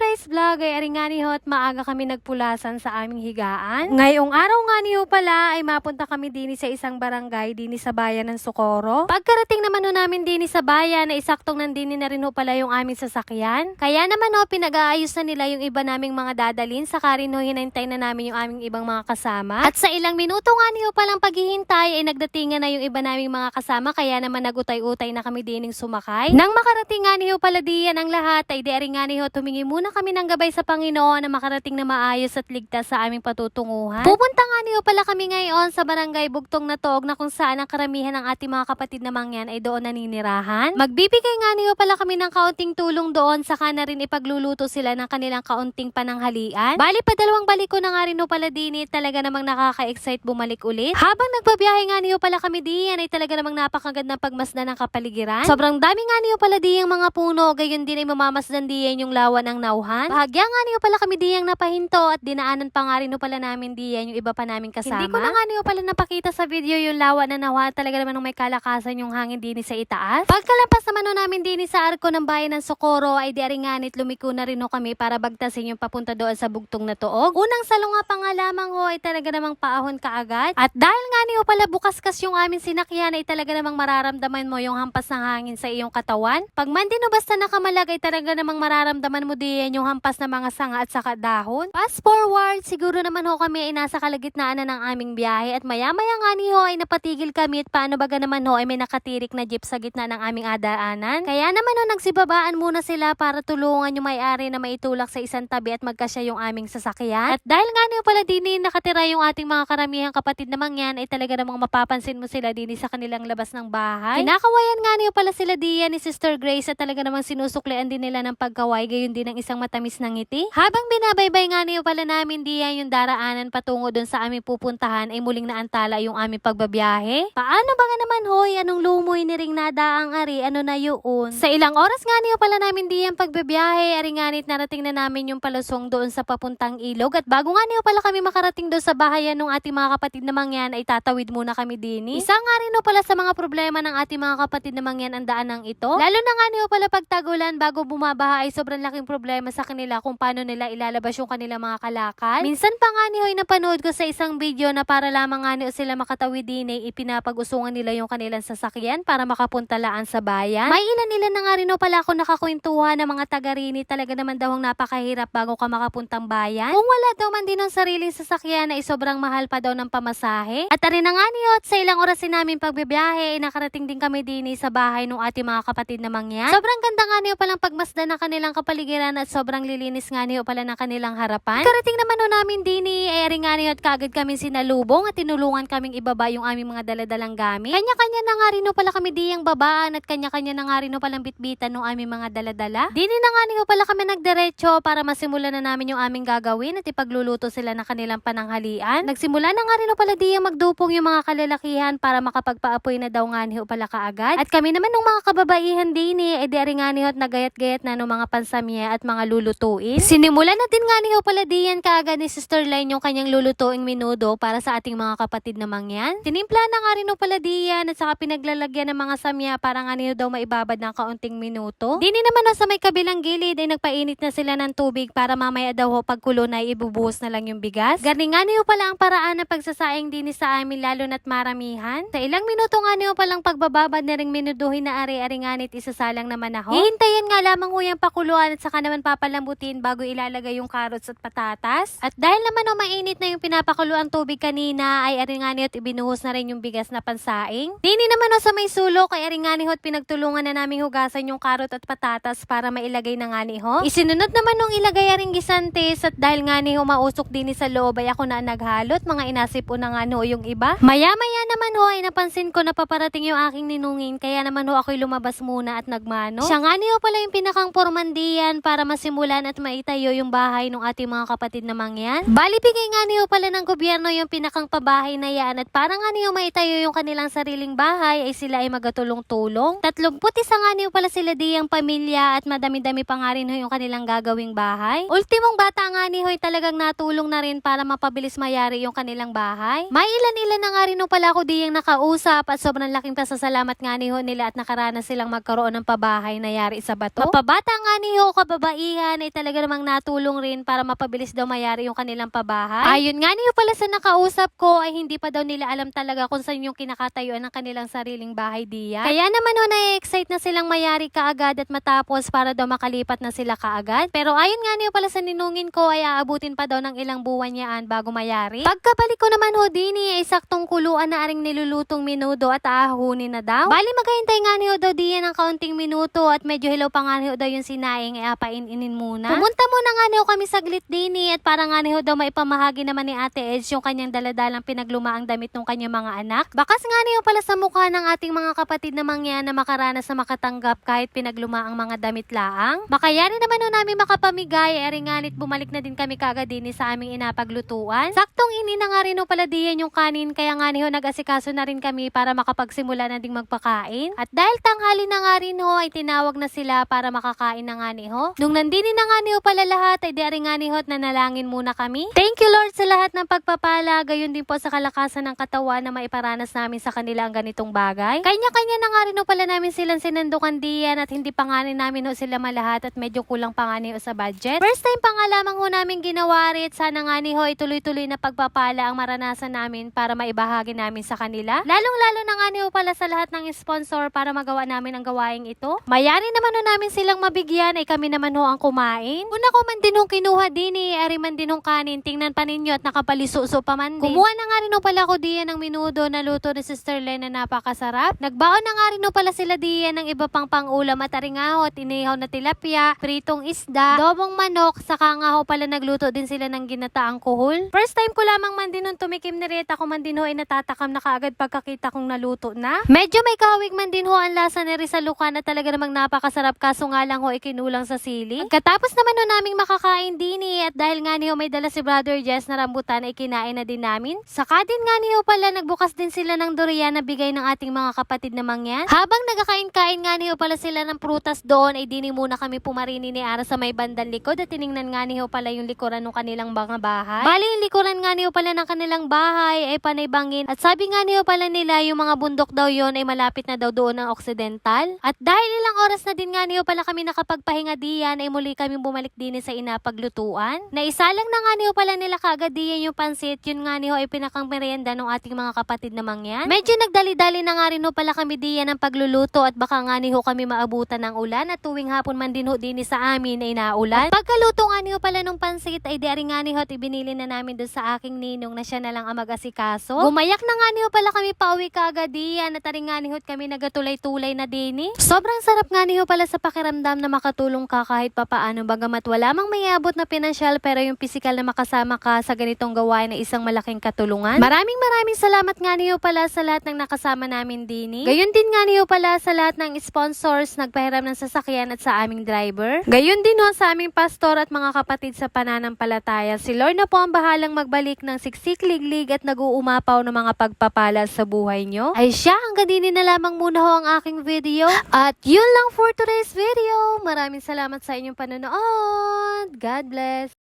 that today's vlog ay aring nga ni ho at maaga kami nagpulasan sa aming higaan. Ngayong araw nga ni ho pala ay mapunta kami din sa isang barangay din sa bayan ng Socorro. Pagkarating naman ho namin din sa bayan ay saktong nandini na rin ho pala yung aming sasakyan. Kaya naman ho pinag-aayos na nila yung iba naming mga dadalin saka rin ho hinantay na namin yung aming ibang mga kasama. At sa ilang minuto nga ni ho palang paghihintay ay nagdatingan na yung iba naming mga kasama kaya naman nagutay-utay na kami dining sumakay. Nang makarating nga ni ho pala diyan ang lahat ay di rin nga ni ho tumingi muna kami ng gabay sa Panginoon na makarating na maayos at ligtas sa aming patutunguhan. Pupunta nga ni ho pala kami ngayon sa barangay Bugtong na Tog na kung saan ang karamihan ng ating mga kapatid na mangyan ay doon naninirahan. Magbibigay nga ni ho pala kami ng kaunting tulong doon saka na rin ipagluluto sila ng kanilang kaunting pananghalian. Bali pa dalawang balik ko na nga rin pala din eh, talaga namang nakaka-excite bumalik ulit. Habang nagbabiyahe nga ni ho pala kami diyan ay talaga namang napakagandang pagmasdan ng kapaligiran. Sobrang dami nga ni ho pala diyan mga puno, gayon din ay mamamasdan diyan yung lawa ng nauhan. Bahagya nga niyo pala kami diyang napahinto at dinaanan pa nga rin pala namin diyan yung iba pa namin kasama. Hindi ko na nga niyo pala napakita sa video yung lawa na nauhan. Talaga naman nung may kalakasan yung hangin din sa itaas. Pagkalampas naman ho namin din sa arko ng bayan ng Socorro ay di rin nganit lumiko na rin ho kami para bagtasin yung papunta doon sa bugtong na tuog. Unang salunga pa nga lamang ho ay talaga namang paahon kaagad. At dahil nga niyo pala bukas-kas yung aming sinakyan ay talaga namang mararamdaman mo yung hampas ng hangin sa iyong katawan. Pag man din ho basta nakamalag ay talaga namang mararamdaman mo din yung hampas ng mga sanga at saka dahon. Fast forward, siguro naman ho kami ay nasa kalagitnaan na ng aming biyahe at maya-maya nga ni ho ay napatigil kami at paano baga naman ho ay may nakatirik na jeep sa gitna ng aming adaanan. Kaya naman ho nagsibabaan muna sila para tulungan yung may-ari na maitulak sa isang tabi at magkasya yung aming sasakyan. At dahil nga niyo pala din eh, nakatira yung ating mga karamihang kapatid na mangyan ay talaga namang mapapansin mo sila din eh sa kanilang labas ng bahay. Kinakawayan nga niyo pala sila diyan ni Sister Grace at talaga namang sinusuklian din nila ng pagkaway gayon din ng isang matamis na ngiti. Habang binabaybay nga niyo pala namin diyan yung daraanan patungo dun sa aming pupuntahan ay muling naantala yung aming pagbabiyahe. Paano ba nga naman hoy anong lumoy ni ring nadaang ari ano na yun? Sa ilang oras nga niyo pala namin diyan pagbabiyahe ari nganit narating na namin yung palusong doon sa papuntang ilog at bago nga niyo pala kami makarating doon sa bahayan ng ating mga kapatid na mangyan ay tatawid muna kami dini. Isa nga rin pala sa mga problema ng ating mga kapatid na mangyan ang daanang ito. Lalo na nga niyo pala pagtagulan bago bumabaha ay sobrang laking problema sa kanila kung paano nila ilalabas yung kanilang mga kalakal. Minsan pa nga ni Hoy napanood ko sa isang video na para lamang nga ni sila makatawid din ay ipinapag-usungan nila yung kanilang sasakyan para makapunta laan sa bayan. May ilan nila na nga rin ho pala ako nakakwentuhan ng mga taga rini talaga naman daw ang napakahirap bago ka makapuntang bayan. Kung wala daw man din ng sariling sasakyan ay sobrang mahal pa daw ng pamasahe. At rin na nga ni Hot, sa ilang oras namin pagbibiyahe ay nakarating din kami din sa bahay ng ating mga kapatid na mangyan. Sobrang ganda nga niyo palang pagmasdan ng kanilang kapaligiran at sobrang lilinis nga niyo pala ng kanilang harapan. Karating naman ho namin din ay rin nga niyo at kagad kami sinalubong at tinulungan kaming ibaba yung aming mga daladalang gamit. Kanya-kanya na nga rin ho pala kami diyang babaan at kanya-kanya na nga rin ho palang bitbitan ng aming mga daladala. Dini na nga niyo pala kami nagdiretso para masimulan na namin yung aming gagawin at ipagluluto sila ng kanilang pananghalian. Nagsimula na nga rin ho pala diyang magdupong yung mga kalalakihan para makapagpaapoy na daw nga niyo pala kaagad. At kami naman ng mga kababaihan din eh, edi rin nga niyo at nagayat-gayat na ng mga pansamya at mga lulutuin. Sinimulan na din nga niyo pala diyan kaagad ni Sister Line yung kanyang lulutuing minudo para sa ating mga kapatid na mangyan. Tinimpla na nga rin ho pala diyan at saka pinaglalagyan ng mga samya para nga niyo daw maibabad ng kaunting minuto. Dini naman ho sa may kabilang gilid ay nagpainit na sila ng tubig para mamaya daw ho pagkulo na ibubuhos na lang yung bigas. Garni nga niyo pala ang paraan ng pagsasaing din sa amin lalo na't maramihan. Sa ilang minuto nga niyo palang pagbababad na ring minuduhin na ari-ari nganit isasalang naman ako. Hihintayin nga lamang ho yung pakuluan at saka naman papalambutin bago ilalagay yung carrots at patatas. At dahil naman ho mainit na yung pinapakuluan tubig kanina ay ari nga niyo at ibinuhos na rin yung bigas na pansaing. Dini naman ho sa may sulok ay ari nga niyo at pinagtulungan na naming hugasan yung carrot at patatas para mailagay na nga ho. Isinunod naman nung ilagay aring gisantes at dahil nga ni ho mausok din sa loob ay ako na naghalot mga inasip po na nga no yung iba. Maya-maya naman ho ay napansin ko na paparating yung aking ninungin kaya naman ho ako'y lumabas muna at nagmano. Siya nga niyo pala yung pinakang pormandiyan para masimulan at maitayo yung bahay ng ating mga kapatid na mangyan. Bali bigay nga niyo pala ng gobyerno yung pinakang pabahay na yan at para nga niyo maitayo yung kanilang sariling bahay ay sila ay magatulong-tulong. Tatlong puti sa nga niyo pala sila diyang pamilya at madami-dami pa nga rin yung kanilang gagawing bahay. Ultimong bata nga ni Hoy talagang natulong na rin para mapabilis mayari yung kanilang bahay. May ilan-ilan na nga rin ho pala ako diyang nakausap at sobrang laking pasasalamat nga ni Ho nila at nakaranas silang magkaroon ng pabahay na yari sa bato. Mapabata nga ni Ho kababaihan diyan ay talaga namang natulong rin para mapabilis daw mayari yung kanilang pabahay. Ayun nga niyo pala sa nakausap ko ay hindi pa daw nila alam talaga kung saan yung kinakatayuan ng kanilang sariling bahay diyan. Kaya naman ho na-excite na silang mayari kaagad at matapos para daw makalipat na sila kaagad. Pero ayun nga niyo pala sa ninungin ko ay aabutin pa daw ng ilang buwan yaan bago mayari. Pagkabalik ko naman ho dini ay saktong kuluan na aring nilulutong minuto at aahunin na daw. Bali maghahintay nga niyo daw diyan ng kaunting minuto at medyo hilaw pa nga niyo daw yung sinaing ay apain-inin muna. Pumunta muna nga niyo kami saglit dini at para nga niyo daw maipamahagi naman ni Ate Edge yung kanyang daladalang pinaglumaang damit ng kanyang mga anak. Bakas nga niyo pala sa mukha ng ating mga kapatid na mangyan na makaranas na makatanggap kahit pinaglumaang mga damit laang. Makayari naman ho namin makapamigay, eri nganit bumalik na din kami kagad din sa aming inapaglutuan. Saktong ini na nga rin pala diyan yung kanin kaya nga niyo nag-asikaso na rin kami para makapagsimula na ding magpakain. At dahil tanghali na nga rin ho ay tinawag na sila para makakain na nga ni. Nung nandini na nga ni ho pala lahat ay di nga ni ho at nanalangin muna kami. Thank you Lord sa lahat ng pagpapala, gayon din po sa kalakasan ng katawan na maiparanas namin sa kanila ang ganitong bagay. Kanya-kanya na nga rin pala namin silang sinandukan diyan at hindi pa nga namin ho sila malahat at medyo kulang pa sa budget. First time pa nga lamang ho namin ginawa rin, sana nga ni ho ituloy-tuloy na pagpapala ang maranasan namin para maibahagi namin sa kanila. Lalong-lalo na nga ni pala sa lahat ng sponsor para magawa namin ang gawaing ito. Mayari naman ho namin silang mabigyan ay kami naman ho ang kumain. Una ko man din hong kinuha din eh, ari man din hong kanin, tingnan pa ninyo at nakapalisuso pa man din. Kumuha na nga rin ho pala ko diyan ng minudo na luto ni Sister Len na napakasarap. Nagbaon na nga rin ho pala sila diyan ng iba pang pangulam at aringaho at inihaw na tilapia, pritong isda, dobong manok, saka nga ho pala nagluto din sila ng ginataang kuhol. First time ko lamang man din nung tumikim ni Rita ko man din ho ay natatakam na kaagad pagkakita kong naluto na. Medyo may kawig man din ho ang lasa ni Rizaluca na talaga namang napakasarap kaso nga lang ho ikinulang sa sili. Katapos naman ho naming makakain din eh, at dahil nga ni ho may dala si Brother Jess na rambutan ay kinain na din namin. Saka din nga ni ho pala nagbukas din sila ng durian na bigay ng ating mga kapatid na mangyan. Habang nagkakain-kain nga ni ho pala sila ng prutas doon ay dini muna kami pumarini ni Ara sa may bandang likod at tiningnan nga ni ho pala yung likuran ng kanilang mga bahay. Bali yung likuran nga ni ho pala ng kanilang bahay ay panay bangin at sabi nga ni ho pala nila yung mga bundok daw yon ay malapit na daw doon ng Occidental. At dahil ilang oras na din nga ni ho pala kami nakapagpahinga diyan ay muli kami bumalik din sa inapaglutuan. Naisalang na nga ni ho pala nila kagad diyan yung pansit yun nga ni ho ay pinakang merienda ng ating mga kapatid na mangyan. Medyo nagdali-dali na nga rin pala kami diyan ng pagluluto at baka nga ni ho kami maabutan ng ulan at tuwing hapon man din ho din sa amin ay naulan. At pagkaluto nga ni ho pala ng pansit ay di nga ni ho at ibinili na namin doon sa aking ninong na siya na lang ang mag-asikaso. Gumayak na nga ni ho pala kami pauwi kaagad diyan at nga ni ho at kami nagatulay-tulay na din eh. Sobrang sarap nga ni ho pala sa pakiramdam na makatulong ka kahit papaano bagamat wala mang mayabot na pinansyal pero yung physical na makasama ka sa ganitong gawain na isang malaking katulungan. Maraming maraming salamat nga niyo pala sa lahat ng nakasama namin din eh. Gayon din nga niyo pala sa lahat ng sponsors nagpahiram ng sasakyan at sa aming driver. Gayon din ho sa aming pastor at mga kapatid sa pananampalataya. Si Lord na po ang bahalang magbalik ng siksik, liglig at nag-uumapaw ng mga pagpapala sa buhay nyo. Ay siya, hanggang din na lamang muna ho ang aking video. At yun lang for today's video. Maraming salamat sa inyong panonood. God bless.